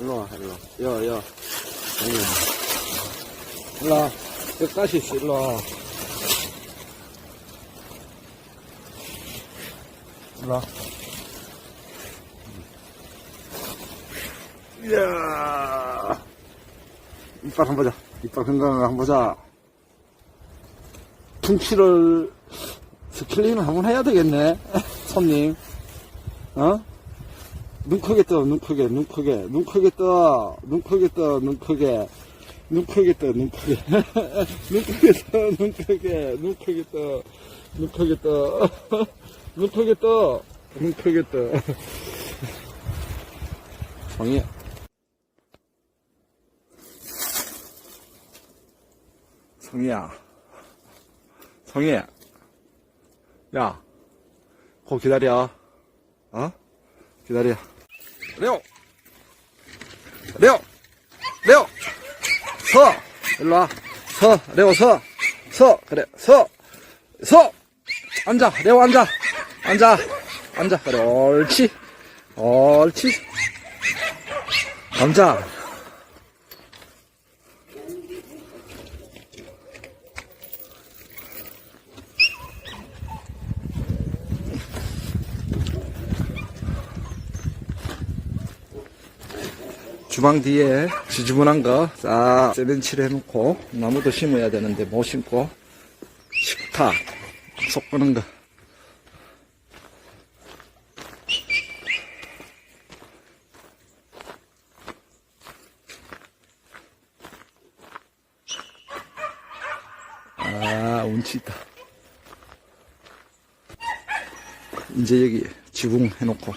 일로. 여, 여. 일로. 일로. 와. 끝까지 있어, 일로. 와. 일로. 와. 이야. 이빨 한번 보자. 이빨 건강한 거 한번 보자. 퉁치를 스킬링 한번 해야 되겠네. 손님. 어? 눈 크게 떠, 눈 크게, 눈 크게, 눈 크게 떠, 눈 크게 떠, 눈 크게, 눈 크게 떠, 눈 크게, 눈 크게 떠, 눈 크게, 눈 크게 떠, 눈 크게 떠, 눈 크게 떠, 눈 크게 떠. 성희야. 성희야. 성희야. 야. 거 기다려. 어? 기다려. 레오! 레오! 레오! 서! 일로 와. 서! 레오 서! 서! 그래, 서! 서! 앉아! 레오 앉아! 앉아! 앉아! 그래, 옳지! 옳지! 앉아! 주방 뒤에 지저분한 거 싹 세벤치를 해놓고 나무도 심어야 되는데 못 심고 식탁 속 끄는 거 아, 운치 있다. 이제 여기 지붕 해놓고